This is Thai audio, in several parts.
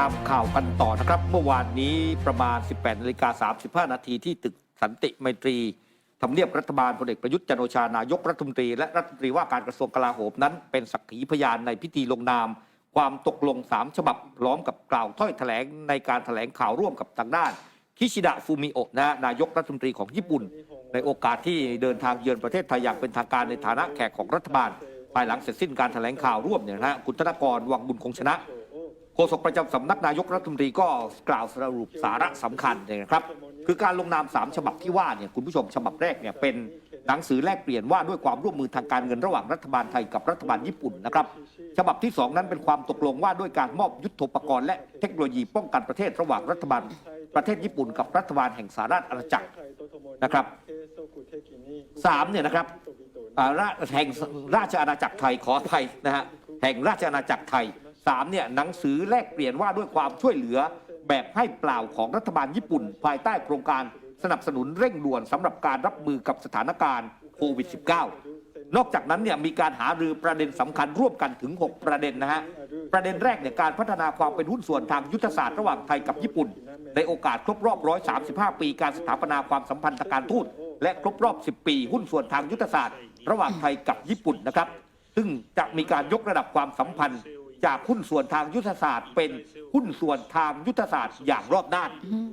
ตามข่าวกันต่อนะครับ เมื่อวานนี้ประมาณ 18นาฬิกา35 นาทีที่ตึกสันติไมตรีทำเนียบรัฐบาลพลเอกประยุทธ์จันโอชานายกรัฐมนตรีและรัฐมนตรีว่าการกระทรวงกลาโหมนั้น เป็นสักขีพยานในพิธีลงนาม ความตกลง 3 ฉบับพร้อมกับกล่าวถ้อยแถลงในการแถลงข่าวร่วมกับทางด้านคิชิดะฟูมิโอะนะฮะนายกรัฐมนตรีของญี่ปุ่น ในโอกาสที่เดินทางเยือนประเทศไทยอย่างเป็นทางการในฐานะแขกของรัฐบาลภายหลังเสร็จสิ้นการแถลงข่าวร่วมเนี่ยนะฮะคุณธนกรวังบุญคงชนะ โฆษกประจำสำนักนายกรัฐมนตรีก็กล่าวสรุปสาระสำคัญเนี่ยนะครับ คือการลงนาม 3 ฉบับที่ว่าเนี่ยคุณผู้ชมฉบับแรกเนี่ยเป็นหนังสือแลกเปลี่ยนว่าด้วยความร่วมมือทางการเงินระหว่างรัฐบาลไทยกับรัฐบาลญี่ปุ่นนะครับ ฉบับที่ 2 นั้นเป็นความตกลงว่าด้วยการมอบยุทโธปกรณ์และเทคโนโลยีป้องกันประเทศระหว่างรัฐบาลประเทศญี่ปุ่นกับรัฐบาลแห่งสหราชอาณาจักรนะครับสามเนี่ยนะครับอ่าราแห่งราชอาณาจักรไทยขออภัยนะฮะแห่งราชอาณาจักรไทย สามเนี่ยหนังสือแลกเปลี่ยนว่าด้วยความช่วยเหลือแบบให้เปล่าของรัฐบาลญี่ปุ่น ภายใต้โครงการสนับสนุนเร่งด่วนสำหรับการรับมือกับสถานการณ์โควิด -19 นอกจากนั้นเนี่ยมีการหารือประเด็นสำคัญร่วมกันถึง 6 ประเด็นนะฮะ ประเด็นแรกเนี่ยการพัฒนาความเป็นหุ้นส่วนทางยุทธศาสตร์ระหว่างไทยกับญี่ปุ่น ในโอกาสครบรอบ 135 ปีการสถาปนาความสัมพันธ์ทางการทูตและครบรอบ 10 ปีหุ้นส่วนทางยุทธศาสตร์ ระหว่างไทยกับญี่ปุ่นนะครับ ซึ่งจะมีการยกระดับความสัมพันธ์ จากหุ้นส่วนทางยุทธศาสตร์ เป็นหุ้นส่วนทางยุทธศาสตร์อย่างรอบด้าน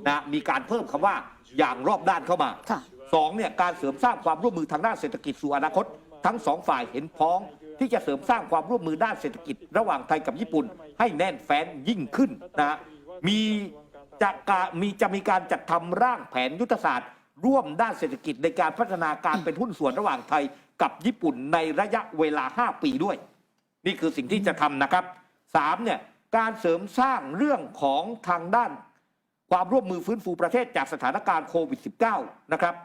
นะมีการเพิ่มคำว่าอย่างรอบด้านเข้ามาค่ะสองเนี่ยการเสริมสร้างความร่วมมือทางด้านเศรษฐกิจสู่อนาคต ทั้งสองฝ่ายเห็นพ้องที่จะเสริมสร้างความร่วมมือด้านเศรษฐกิจ ระหว่างไทยกับญี่ปุ่น ให้แน่นแฟ้นยิ่งขึ้นนะฮะมีจะกามีจะมีการจัดทำร่างแผนยุทธศาสตร์ ร่วมด้านเศรษฐกิจในการพัฒนาการเป็นหุ้นส่วนระหว่างไทยกับญี่ปุ่นในระยะเวลา 5 ปีด้วย นี่คือสิ่งที่จะทำนะครับ สามเนี่ยการเสริมสร้างเรื่องของทางด้าน ความร่วมมือฟื้นฟูประเทศจากสถานการณ์โควิด -19 นะครับ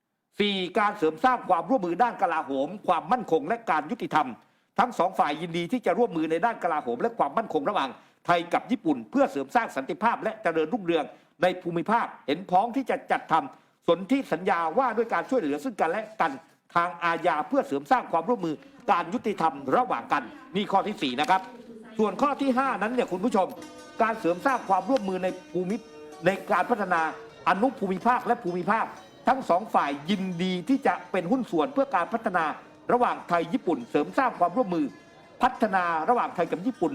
4. การเสริมสร้างความร่วมมือด้านกลาโหม ความมั่นคงและการยุติธรรม ทั้งสองฝ่ายยินดีที่จะร่วมมือในด้านกลาโหม และความมั่นคงระหว่างไทยกับญี่ปุ่น เพื่อเสริมสร้างสันติภาพและเจริญรุ่งเรืองในภูมิภาคเห็นพ้องที่จะจัดทำสนธิสัญญาว่าด้วยการช่วยเหลือซึ่งกันและกันทางอาญาเพื่อเสริมสร้างความร่วมมือการยุติธรรมระหว่างกัน นี่ข้อที่สี่นะครับ ส่วนข้อที่ 5 นั้นเนี่ยคุณผู้ชม การเสริมสร้างความร่วมมือในภูมิในการพัฒนาอนุภูมิภาคและภูมิภาค ทั้งสองฝ่ายยินดีที่จะเป็นหุ้นส่วนเพื่อการพัฒนาระหว่างไทยญี่ปุ่น เสริมสร้างความร่วมมือ พัฒนาระหว่างไทยกับญี่ปุ่น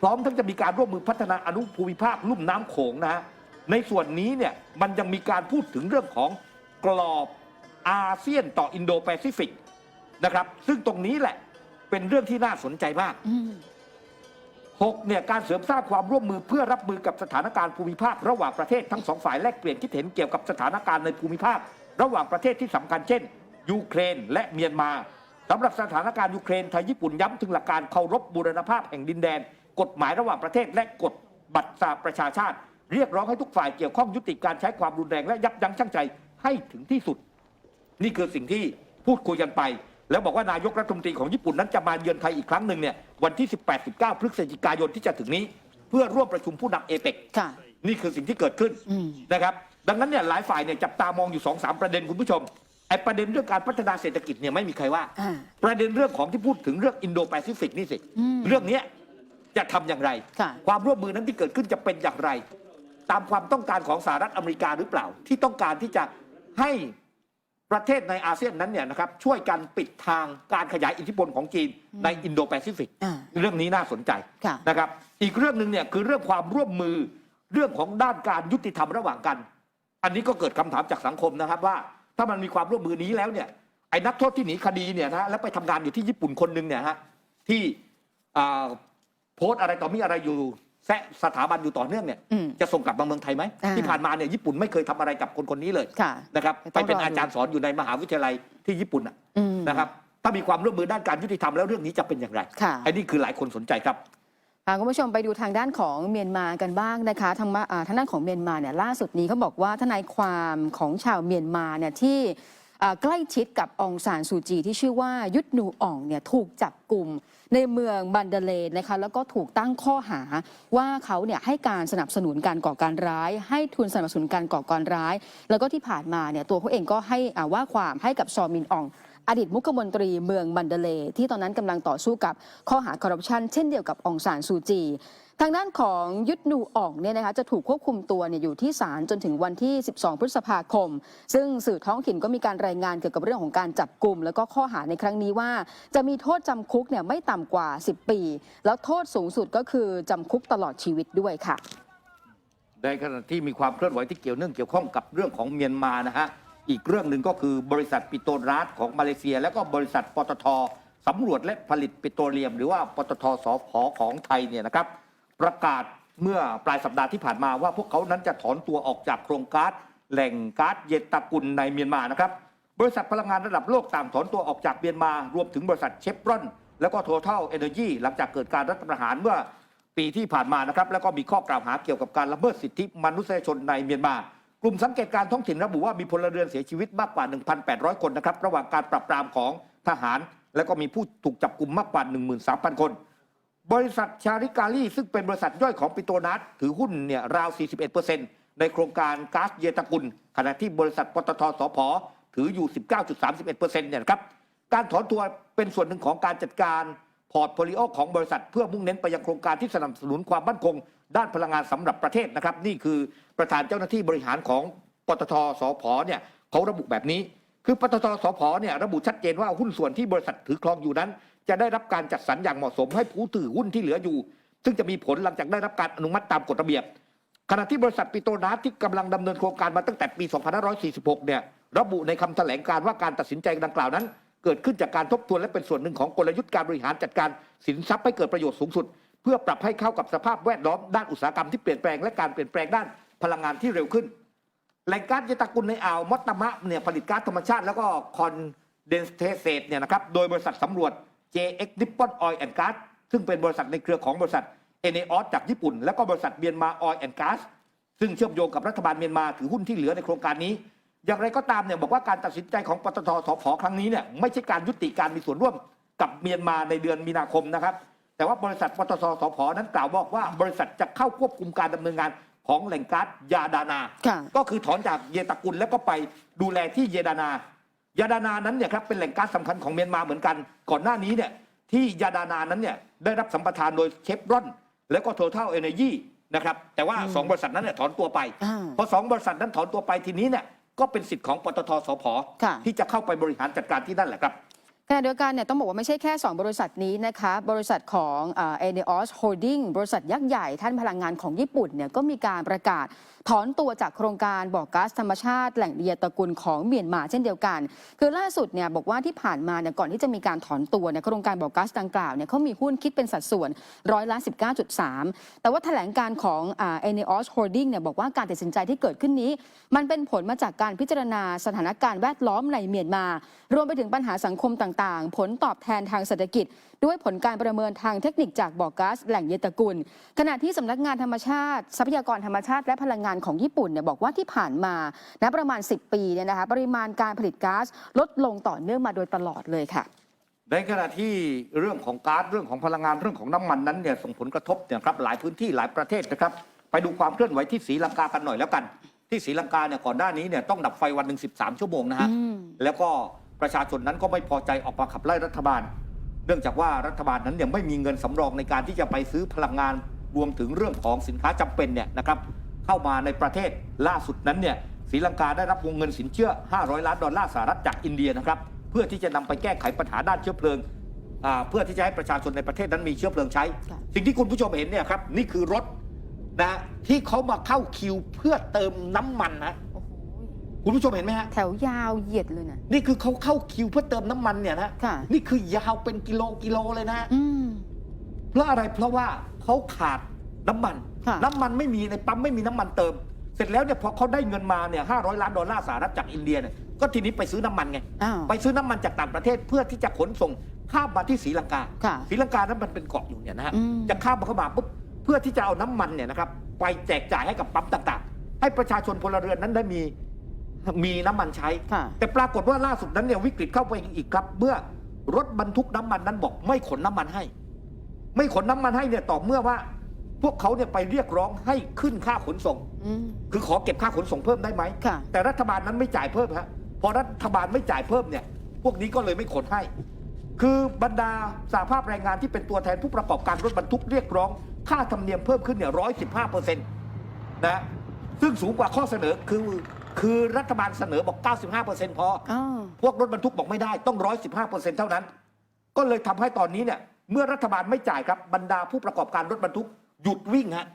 พร้อมทั้งจะมีการร่วมมือพัฒนาอนุภูมิภาคลุ่มน้ำโขงนะฮะในส่วนนี้เนี่ยมันยังมีการพูดถึงเรื่องของกรอบอาเซียนต่ออินโดแปซิฟิกนะครับ ซึ่งตรงนี้แหละเป็นเรื่องที่น่าสนใจมากอื 6เนี่ยการเสริมสร้างความร่วมมือเพื่อรับมือกับสถานการณ์ภูมิภาค ระหว่างประเทศทั้งสองฝ่ายแลกเปลี่ยนคิดเห็นเกี่ยวกับสถานการณ์ในภูมิภาค ระหว่างประเทศที่สำคัญเช่น ยูเครนและเมียนมาสำหรับสถานการณ์ยูเครนไทยญี่ปุ่นย้ำถึงหลักการเคารพบูรณภาพแห่งดินแดน กฎหมายระหว่างประเทศและกฎบัตรสหประชาชาติ เรียกร้องให้ทุกฝ่ายเกี่ยวข้องยุติการใช้ความรุนแรงและยับยั้งชั่งใจให้ถึงที่สุด นี่คือสิ่งที่พูดคุยกันไป แล้วบอกว่านายกรัฐมนตรีของญี่ปุ่นนั้นจะมาเยือนไทยอีกครั้งหนึ่งเนี่ยวันที่ 18-19 พฤศจิกายนที่จะถึงนี้ เพื่อร่วมประชุมผู้นำเอเปกค่ะ นี่คือสิ่งที่เกิดขึ้นอืม นะครับ ดังนั้นเนี่ยหลายฝ่ายเนี่ยจับตามองอยู่2อสประเด็นคุณผู้ชมไอ้ประเด็นเรื่องการพัฒนาเศรษฐกิจเนี่ยไม่มีใครว่า อ่า ประเด็นเรื่องของที่พูดถึงเรื่องอินโดแปซิฟิกนี่สิอืมเรื่องเนี้ยจะทำอย่างไร ค่ะ ความร่วมมือนั้นที่เกิดขึ้นจะเป็นอย่างไร ตามความต้องการของสหรัฐอเมริกาหรือเปล่า ที่ต้องการที่จะให้ ประเทศในอาเซียนนั้นเนี่ยนะครับช่วยกันปิดทางการขยายอิทธิพลของจีนในอินโดแปซิฟิก อ่า เรื่องนี้น่าสนใจค่ะ นะครับ อีกเรื่องหนึ่งเนี่ยคือเรื่องความร่วมมือเรื่องของด้านการยุติธรรมระหว่างกัน อันนี้ก็เกิดคำถามจากสังคมนะครับว่า ถ้ามันมีความร่วมมือนี้แล้วเนี่ยไอ้นักโทษที่หนีคดีเนี่ยนะแล้วไปทำงานอยู่ที่ญี่ปุ่นคนหนึ่งเนี่ยฮะที่อ่าโพสต์อะไรต่อมีอะไรอยู่ แซะสถาบันอยู่ต่อเนื่องเนี่ยอืม จะส่งกลับมาเมืองไทยไหมอ่าที่ผ่านมาเนี่ยญี่ปุ่นไม่เคยทำอะไรกับคนคนนี้เลยค่ะนะครับต้ไปองรอดูเป็นอาจารย์สอนอยู่ในมหาวิทยาลัยที่ญี่ปุ่นน่ะอืม นะครับถ้ามีความร่วมมือด้านการยุติธรรมแล้วเรื่องนี้จะเป็นอย่างไรค่ะอันนี้คือหลายคนสนใจครับ พาคุณผู้ชมไปดูทางด้านของเมียนมากันบ้างนะคะทางมาอ่าทางด้านของเมียนมาเนี่ยล่าสุดนี้เขาบอกว่าทนายความของชาวเมียนมาเนี่ยที่อ่า ใกล้ชิดกับองซานซูจีที่ชื่อว่ายุทธนูอ่องเนี่ยถูกจับกลุ่มในเมืองบันเดเลนะคะแล้วก็ถูกตั้งข้อหาว่าเขาเนี่ยให้การสนับสนุนการก่อการร้าย ให้ทุนสนับสนุนการก่อการร้าย แล้วก็ที่ผ่านมาเนี่ยตัวเขาเองก็ให้ว่าความให้กับซอมินอ่องอดีตมุขมนตรีเมืองบันเดเล ที่ตอนนั้นกำลังต่อสู้กับข้อหาคอร์รัปชันเช่นเดียวกับองซานซูจี ทางด้านของยุทธนูอ่องเนี่ยนะคะจะถูกควบคุมตัวเนี่ยอยู่ที่ศาลจนถึงวันที่ 12 พฤษภาคม ซึ่งสื่อท้องถิ่นก็มีการรายงานเกี่ยวกับเรื่องของการจับกลุ่ม แล้วก็ข้อหาในครั้งนี้ว่า จะมีโทษจำคุกเนี่ยไม่ต่ำกว่า 10 ปี แล้วโทษสูงสุดก็คือจำคุกตลอดชีวิตด้วยค่ะ ในขณะที่มีความเคลื่อนไหวที่เกี่ยวเนื่องเกี่ยวข้องกับเรื่องของเมียนมานะฮะอีกเรื่องหนึ่งก็คือบริษัทปิโตรรัสของมาเลเซีย แล้วก็บริษัทปตทสำรวจและผลิตปิโตรเลียม หรือว่าปตทสพของไทยเนี่ยนะครับ ประกาศเมื่อปลายสัปดาห์ที่ผ่านมาว่าพวกเขานั้นจะถอนตัวออกจากโครงการแหล่งก๊าซเยตากุลในเมียนมานะครับ บริษัทพลังงานระดับโลกต่างถอนตัวออกจากเมียนมารวมถึงบริษัทเชฟรอน แล้วก็ Total Energy หลังจากเกิดการรัฐประหารเมื่อปีที่ผ่านมานะครับ แล้วก็มีข้อกล่าวหาเกี่ยวกับการละเมิดสิทธิมนุษยชนในเมียนมา กลุ่มสังเกตการณ์ท้องถิ่นระบุว่ามีพลเรือนเสียชีวิตมากกว่า 1,800 คนนะครับระหว่างการปราบปรามของทหาร แล้วก็มีผู้ถูกจับกลุ่มมากกว่า 13,000 คน บริษัทชาริกาลีซึ่งเป็นบริษัทย่อยของปิโตนัสถือหุ้นเนี่ยราว 41%ในโครงการก๊าซเยตากุล ขณะที่บริษัทปตทสพถืออยู่ 19.31%เนี่ยนะครับการถอนตัวเป็นส่วนหนึ่งของการจัดการพอร์ตโฟลิโอของบริษัทเพื่อมุ่งเน้นไปยังโครงการที่สนับสนุนความมั่นคง ด้านพลังงานสำหรับประเทศนะครับ นี่คือประธานเจ้าหน้าที่บริหารของปตทสพเนี่ยเขาระบุแบบนี้ คือปตทสพเนี่ยระบุชัดเจนว่าหุ้นส่วนที่บริษัทถือครองอยู่นั้น จะได้รับการจัดสรรอย่างเหมาะสมให้ผู้ถือหุ้นที่เหลืออยู่ ซึ่งจะมีผลหลังจากได้รับการอนุมัติตามกฎระเบียบ ขณะที่บริษัทปิโตรนัสที่กำลังดำเนินโครงการมาตั้งแต่ปี 2546 เนี่ยระบุในคำแถลงการว่าการตัดสินใจดังกล่าวนั้น เกิดขึ้นจากการทบทวนและเป็นส่วนหนึ่งของกลยุทธ์การบริหารจัดการสินทรัพย์ให้เกิดประโยชน์สูงสุด เพื่อปรับให้เข้ากับสภาพแวดล้อมด้านอุตสาหกรรมที่เปลี่ยนแปลงและการเปลี่ยนแปลงด้านพลังงานที่เร็วขึ้นแหล่งก๊าซเยตากุลในอ่าวมอตตมะเนี่ยผลิตก๊าซธรรมชาติแล้วก็คอนเดนเทเซตเนี่ยนะครับโดยบริษัทสำรวจ JX Nippon Oil and Gas ซึ่งเป็นบริษัทในเครือของบริษัทเอเนอสจากญี่ปุ่น แล้วก็บริษัทเมียนมาออยล์แอนด์ก๊าซซึ่งเชื่อมโยงกับรัฐบาลเมียนมาถือหุ้นที่เหลือในโครงการนี้ อย่างไรก็ตามเนี่ยบอกว่าการตัดสินใจของปตทสพครั้งนี้เนี่ยไม่ใช่การยุติการมีส่วนร่วมกับเมียนมาในเดือนมีนาคมนะครับ แต่ว่าบริษัทปตทสพนั้นกล่าวบอกว่าบริษัทจะเข้าควบคุมการดำเนินงานของแหล่งก๊าซยาดานาค่ะก็คือถอนจากเยตากุลแล้วก็ไปดูแลที่เยดานา ยาดานานั้นเนี่ยครับเป็นแหล่งก๊าซสำคัญของเมียนมาเหมือนกัน ก่อนหน้านี้เนี่ยที่ยาดานานั้นเนี่ยได้รับสัมปทานโดยเชฟรอน แล้วก็ Total Energy นะครับแต่ว่า 2 บริษัทนั้นเนี่ยถอนตัวไปอ่าพอสองบริษัทนั้นถอนตัวไปทีนี้เนี่ยก็เป็นสิทธิ์ของปตทสพค่ะที่จะเข้าไปบริหารจัดการที่นั่นแหละครับขณะเดียวกันเนี่ยต้องบอกว่าไม่ใช่แค่ 2 บริษัทนี้นะคะบริษัทของเอเนอสโฮลดิ้งบริษัทยักษ์ใหญ่ท่านพลังงานของญี่ปุ่นเนี่ยก็มีการประกาศ ถอนตัวจากโครงการบ่อก๊าซธรรมชาติแหล่งเดียตระกุลของเมียนมาเช่นเดียวกัน คือล่าสุดเนี่ยบอกว่าที่ผ่านมาเนี่ยก่อนที่จะมีการถอนตัวเนี่ยโครงการบ่อก๊าซดังกล่าวเนี่ยเขามีหุ้นคิดเป็นสัดส่วนร้อยละ19.3 แต่ว่าแถลงการของเอเนอสโฮลดิ้งเนี่ยบอกว่าการตัดสินใจที่เกิดขึ้นนี้ มันเป็นผลมาจากการพิจารณาสถานการณ์แวดล้อมในเมียนมา รวมไปถึงปัญหาสังคมต่างๆ ผลตอบแทนทางเศรษฐกิจด้วยผลการประเมินทางเทคนิคจากบ่อก๊าซแหล่งเยตากุล ขณะที่สำนักงานธรรมชาติ ทรัพยากรธรรมชาติและพลังงานของญี่ปุ่นเนี่ยบอกว่าที่ผ่านมานะประมาณ 10 ปีเนี่ยนะคะปริมาณการผลิตก๊าซลดลงต่อเนื่องมาโดยตลอดเลยค่ะ ในขณะที่เรื่องของก๊าซเรื่องของพลังงานเรื่องของน้ำมันนั้นเนี่ยส่งผลกระทบเนี่ยครับหลายพื้นที่หลายประเทศนะครับไปดูความเคลื่อนไหวที่ศรีลังกากันหน่อยแล้วกัน ที่ศรีลังกาเนี่ยก่อนหน้านี้เนี่ยต้องดับไฟวันหนึ่ง13 ชั่วโมงนะฮะอืมแล้วก็ประชาชนนั้นก็ไม่พอใจออกมาขับไล่รัฐบาล เนื่องจากว่ารัฐบาลนั้นเนี่ยไม่มีเงินสำรองในการที่จะไปซื้อพลังงานรวมถึงเรื่องของสินค้าจำเป็นเนี่ยนะครับเข้ามาในประเทศล่าสุดนั้นเนี่ยศรีลังกาได้รับวงเงินสินเชื่อ 500 ล้านดอลลาร์สหรัฐจากอินเดียนะครับเพื่อที่จะนำไปแก้ไขปัญหาด้านเชื้อเพลิงอ่าเพื่อที่จะให้ประชาชนในประเทศนั้นมีเชื้อเพลิงใช้ค่ะสิ่งที่คุณผู้ชมเห็นเนี่ยครับนี่คือรถนะที่เขามาเข้าคิวเพื่อเติมน้ำมันนะโอ้โห คุณผู้ชมเห็นไหมฮะ แถวยาวเหยียดเลยนะ นี่คือเขาเข้าคิวเพื่อเติมน้ำมันเนี่ยนะค่ะ นี่คือยาวเป็นกิโลกิโลเลยนะอืม เพราะอะไรเพราะว่าเขาขาดน้ำมัน ค่ะ น้ำมันไม่มีในปั๊มไม่มีน้ำมันเติม เสร็จแล้วเนี่ยพอเขาได้เงินมาเนี่ยห้าร้อยล้านดอลลาร์สหรัฐจากอินเดียเนี่ยก็ทีนี้ไปซื้อน้ำมันไง อ้าว ไปซื้อน้ำมันจากต่างประเทศเพื่อที่จะขนส่งข้ามมาที่ศรีลังกาค่ะศรีลังกานั้นมันเป็นเกาะอยู่เนี่ยนะฮะอืม จะข้ามมาเข้ามาปุ๊บเพื่อที่จะเอาน้ำมันเนี่ยนะครับไปแจกจ่ายให้กับปั๊มต่างๆ ให้ประชาชนพลเรือนนั้นได้มี มีน้ำมันใช้ ค่ะ แต่ปรากฏว่าล่าสุดนั้นเนี่ยวิกฤตเข้าไปอีกครับ เมื่อรถบรรทุกน้ำมันนั้นบอกไม่ขนน้ำมันให้ ไม่ขนน้ำมันให้เนี่ยต่อเมื่อว่า พวกเขาเนี่ยไปเรียกร้องให้ขึ้นค่าขนส่ง อืม คือขอเก็บค่าขนส่งเพิ่มได้ไหม ค่ะ แต่รัฐบาลนั้นไม่จ่ายเพิ่มฮะ พอรัฐบาลไม่จ่ายเพิ่มเนี่ย พวกนี้ก็เลยไม่ขนให้ คือบรรดาสาภาพแรงงานที่เป็นตัวแทนผู้ประกอบการรถบรรทุกเรียกร้อง ค่าธรรมเนียมเพิ่มขึ้นเนี่ยร้อยสิบห้าเปอร์เซ็นต์นะ ซึ่งสูงกว่าข้อเสนอคือ คือรัฐบาลเสนอบอก 95เปอร์เซ็นต์พออ้าวพวกรถบรรทุกบอกไม่ได้ต้อง 115เปอร์เซ็นต์เท่านั้น ก็เลยทำให้ตอนนี้เนี่ย เมื่อรัฐบาลไม่จ่ายครับบรรดาผู้ประกอบการรถบรรทุกหยุดวิ่งฮะ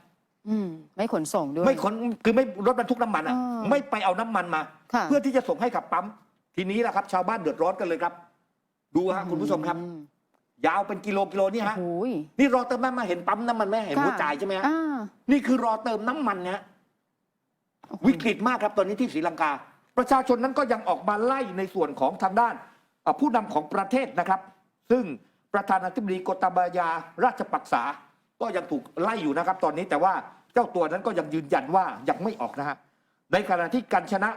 อืมไม่ขนส่งด้วย ไม่ขนคือไม่รถบรรทุกน้ำมันอะอ่าไม่ไปเอาน้ำมันมาค่ะเพื่อที่จะส่งให้กับปั๊ม ทีนี้แหละครับ ชาวบ้านเดือดร้อนกันเลยครับ ดูฮะคุณผู้ชมครับอืมยาวเป็นกิโลกิโลนี่ฮะโอ้ยนี่รอเติมน้ำมันเห็นปั๊มน้ำมันไหมเห็นหัวจ่ายใช่ไหมฮะอ่านี่คือรอเติมน้ำมันนะฮะโอ้โห วิกฤตมากครับตอนนี้ที่ศรีลังกา ประชาชนนั้นก็ยังออกมาไล่ในส่วนของทางด้านเอ่อผู้นำของประเทศนะครับ ซึ่งประธานาธิบดีโกตาบายาราชปักษา ก็ยังถูกไล่อยู่นะครับ ตอนนี้แต่ว่าเจ้าตัวนั้นก็ยังยืนยันว่ายังไม่ออกนะฮะในขณะที่กันชนะ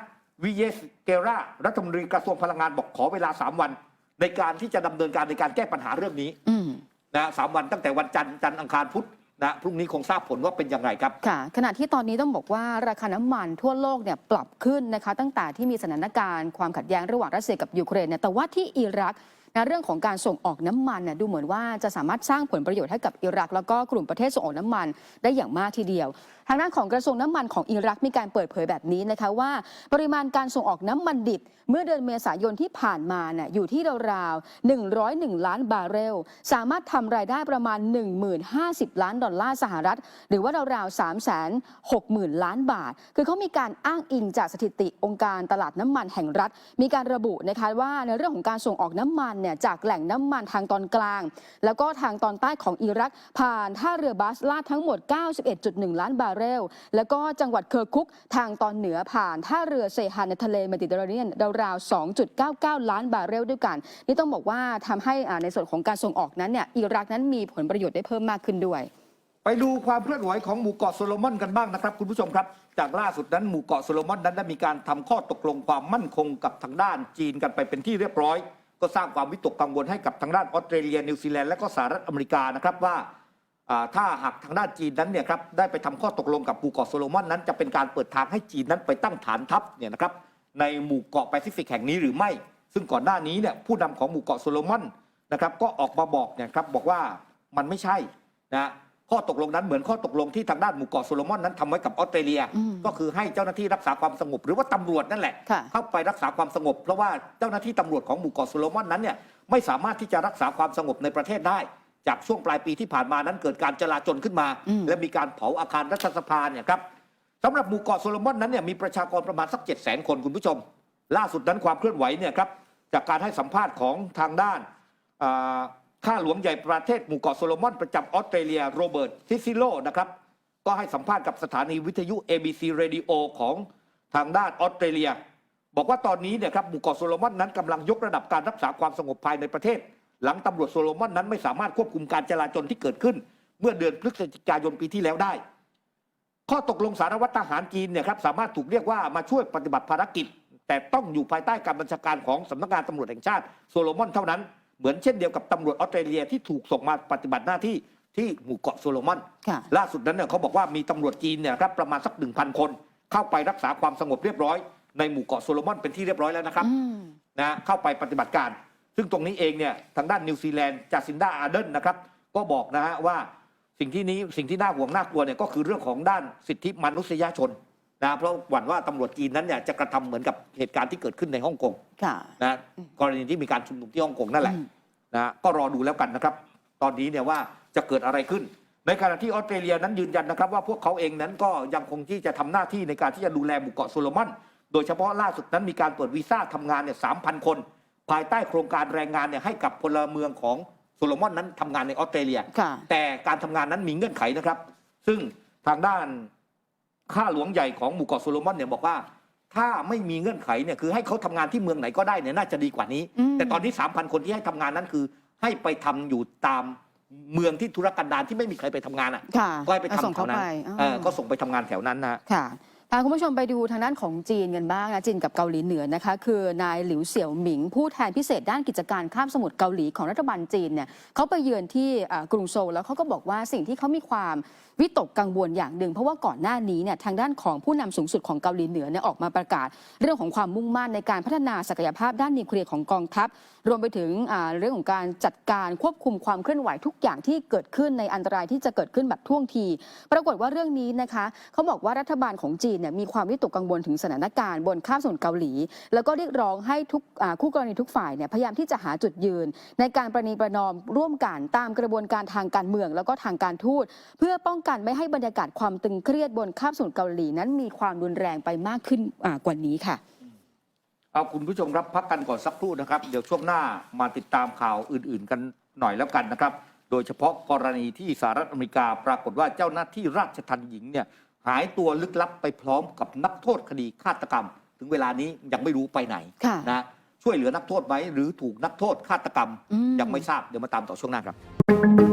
วิเยสเกรารัฐมนตรีกระทรวงพลังงานบอกขอเวลา3วัน ในการที่จะดำเนินการในการแก้ปัญหาเรื่องนี้อืมนะสามวันตั้งแต่วันจันทร์จันทร์อังคารพุธ นะพรุ่งนี้คงทราบผลว่าเป็นยังไงครับ ค่ะ ขณะที่ตอนนี้ต้องบอกว่าราคาน้ำมันทั่วโลกเนี่ยปรับขึ้นนะคะ ตั้งแต่ที่มีสถานการณ์ความขัดแย้งระหว่างรัสเซียกับยูเครนเนี่ยแต่ว่าที่อิรัก นะเรื่องของการส่งออกน้ำมันนี่ยดูเหมือนว่าจะสามารถสร้างผลประโยชน์ให้กับอิรัก แล้วก็กลุ่มประเทศส่งออกน้ำมันได้อย่างมากทีเดียว ทางด้านของกระทรวงน้ำมันของอิรักมีการเปิดเผยแบบนี้นะคะว่า ปริมาณการส่งออกน้ำมันดิบ เมื่อเดือนเมษายนที่ผ่านมาเนี่ยอยู่ที่ราวๆ101 ล้านบาร์เรล สามารถทำรายได้ประมาณ 10,050 ล้านดอลลาร์สหรัฐ หรือว่าราวๆ360,000ล้านบาท คือเขามีการอ้างอิงจากสถิติองค์การตลาดน้ำมันแห่งรัฐ มีการระบุนะคะว่าในเรื่องของการส่งออกน้ำมันเนี่ยจากแหล่งน้ำมันทางตอนกลาง แล้วก็ทางตอนใต้ของอิรักผ่านท่าเรือบาสลาดทั้งหมด 91.1 ล้านบาร์เรล แล้วก็จังหวัดเคอร์คุกทางตอนเหนือผ่านท่าเรือเซฮานในทะเลเมดิเตอร์เรเนียนราวๆ2.99 ล้านบาร์เรลด้วยกัน นี่ต้องบอกว่าทำให้ในส่วนของการส่งออกนั้นเนี่ยอิรักนั้นมีผลประโยชน์ได้เพิ่มมากขึ้นด้วย ไปดูความเคลื่อนไหวของหมู่เกาะโซโลมอนกันบ้างนะครับ คุณผู้ชมครับจากล่าสุดนั้นหมู่เกาะโซโลมอนนั้นได้มีการทำข้อตกลงความมั่นคงกับทางด้านจีนกันไปเป็นที่เรียบร้อย ก็สร้างความวิตกกังวลให้กับทางด้านออสเตรเลียนิวซีแลนด์และก็สหรัฐอเมริกานะครับว่าถ้าหากทางด้านจีนนั้นเนี่ยครับได้ไปทำข้อตกลงกับหมู่เกาะโซโลมอนนั้นจะเป็นการเปิดทางให้จีนนั้นไปตั้งฐานทัพเนี่ยนะครับในหมู่เกาะแปซิฟิกแห่งนี้หรือไม่ ซึ่งก่อนหน้านี้เนี่ยผู้นำของหมู่เกาะโซโลมอนนะครับก็ออกมาบอกเนี่ยครับบอกว่ามันไม่ใช่นะ ข้อตกลงนั้นเหมือนข้อตกลงที่ทางด้านหมู่เกาะโซโลมอนนั้นทำไว้กับออสเตรเลียอืมก็คือให้เจ้าหน้าที่รักษาความสงบ หรือว่าตำรวจนั่นแหละค่ะเข้าไปรักษาความสงบ เพราะว่าเจ้าหน้าที่ตำรวจของหมู่เกาะโซโลมอนนั้นเนี่ยไม่สามารถที่จะรักษาความสงบในประเทศได้ จากช่วงปลายปีที่ผ่านมานั้นเกิดการจลาจลขึ้นมาอืมและมีการเผาอาคารรัฐสภาเนี่ยครับสำหรับหมู่เกาะโซโลมอนนั้นเนี่ยมีประชากรประมาณสัก7 0 0 0 0 0 คนคุณผู้ชม ล่าสุดนั้นความเคลื่อนไหวเนี่ยครับจากการให้สัมภาษณ์ของทางด้านอ่า ข้าหลวงใหญ่ประเทศหมู่เกาะโซโลมอนประจำออสเตรเลียโรเบิร์ตซิซิโลนะครับ ก็ให้สัมภาษณ์กับสถานีวิทยุ ABC Radio ของทางด้านออสเตรเลีย บอกว่าตอนนี้เนี่ยครับหมู่เกาะโซโลมอนนั้นกำลังยกระดับการรักษาความสงบภายในประเทศ หลังตำรวจโซโลมอนนั้นไม่สามารถควบคุมการจลาจลที่เกิดขึ้น เมื่อเดือนพฤศจิกายนปีที่แล้วได้ ข้อตกลงสารวัตรทหารจีนเนี่ยครับสามารถถูกเรียกว่ามาช่วยปฏิบัติภารกิจ แต่ต้องอยู่ภายใต้การบัญชาการของสำนักงานตำรวจแห่งชาติโซโลมอนเท่านั้น เหมือนเช่นเดียวกับตำรวจออสเตรเลียที่ถูกส่งมาปฏิบัติหน้าที่ที่หมู่เกาะโซโลมอน ค่ะ ล่าสุดนั้นเนี่ยเขาบอกว่ามีตำรวจจีนเนี่ยครับประมาณสักหนึ่งพันคน เข้าไปรักษาความสงบเรียบร้อยในหมู่เกาะโซโลมอนเป็นที่เรียบร้อยแล้วนะครับอืม นะเข้าไปปฏิบัติการ ซึ่งตรงนี้เองเนี่ยทางด้านนิวซีแลนด์จาซินดาอาร์เดนนะครับก็บอกนะฮะว่าสิ่งที่นี้สิ่งที่น่าห่วงน่ากลัวเนี่ยก็คือเรื่องของด้านสิทธิมนุษยชน นะเพราะหวั่นว่าตำรวจจีนนั้นเนี่ยจะกระทำเหมือนกับเหตุการณ์ที่เกิดขึ้นในฮ่องกงค่ะนะกรณีที่มีการชุมนุมที่ฮ่องกงนั่นแหละอืมนะก็รอดูแล้วกันนะครับ ตอนนี้เนี่ยว่าจะเกิดอะไรขึ้น ในขณะที่ออสเตรเลียนั้นยืนยันนะครับ ว่าพวกเขาเองนั้นก็ยังคงที่จะทำหน้าที่ในการที่จะดูแลหมู่เกาะโซโลมอนโดยเฉพาะล่าสุดนั้นมีการเปิดวีซ่าทำงานเนี่ยสามพันคน ภายใต้โครงการแรงงานเนี่ยให้กับพลเมืองของโซโลมอนนั้นทำงานในออสเตรเลียค่ะแต่การทำงานนั้นมีเงื่อนไขนะครับ ซึ่งทางด้าน ข้าหลวงใหญ่ของหมู่เกาะโซโลมอนเนี่ยบอกว่า ถ้าไม่มีเงื่อนไขเนี่ยคือให้เขาทำงานที่เมืองไหนก็ได้เนี่ยน่าจะดีกว่านี้ อืม แต่ตอนนี้ 3,000 คนที่ให้ทำงานนั้นคือ ให้ไปทำอยู่ตามเมืองที่ธุรกันดารที่ไม่มีใครไปทำงานอะ ค่ะก็ให้ไปเอาส่งทำแถเข้าวนั้ไปนอ่าเออก็ส่งไปทำงานแถวนั้นนะฮะค่ะพาคุณผู้ชมไปดูทางด้านของจีนกันบ้างนะจีนกับเกาหลีเหนือนะคะ คือนายหลิวเสี่ยวหมิง ผู้แทนพิเศษด้านกิจการข้ามสมุทรเกาหลีของรัฐบาลจีนเนี่ยเขาไปเยือนที่อ่ากรุงโซลแล้วเขาก็บอกว่าสิ่งที่เขามีความ วิตกกังวลอย่างหนึ่ง เพราะว่าก่อนหน้านี้เนี่ยทางด้านของผู้นำสูงสุดของเกาหลีเหนือเนี่ยออกมาประกาศ เรื่องของความมุ่งมั่นในการพัฒนาศักยภาพด้านนิวเคลียร์ของกองทัพ รวมไปถึงเรื่องของการจัดการควบคุมความเคลื่อนไหวทุกอย่างที่เกิดขึ้นในอันตรายที่จะเกิดขึ้นแบบท่วงที ปรากฏว่าเรื่องนี้นะคะเขาบอกว่ารัฐบาลของจีนเนี่ยมีความวิตกกังวลถึงสถานการณ์บนข้ามสมุทรเกาหลี แล้วก็เรียกร้องให้ทุกคู่กรณีทุกฝ่ายเนี่ยพยายามที่จะหาจุดยืน ในการประนีประนอมร่วมกันตามกระบวนการทางการเมือง แล้วก็ทางการทูตเพื่อป้องกันไม่ให้บรรยากาศความตึงเครียดบนข้ามสมุทรเกาหลีนั้นมีความรุนแรงไปมากขึ้นอ่ากว่านี้ค่ะ เอาคุณผู้ชมครับพักกันก่อนสักครู่นะครับ เดี๋ยวช่วงหน้ามาติดตามข่าวอื่น ๆ กันหน่อยแล้วกันนะครับ โดยเฉพาะกรณีที่สหรัฐอเมริกาปรากฏว่าเจ้าหน้าที่ราชทัณฑ์หญิงเนี่ยหายตัวลึกลับไปพร้อมกับนักโทษคดีฆาตกรรม ถึงเวลานี้ยังไม่รู้ไปไหนค่ะนะช่วยเหลือนักโทษไหมหรือถูกนักโทษฆาตกรรมอืมยังไม่ทราบเดี๋ยวมาตามต่อช่วงหน้าครับ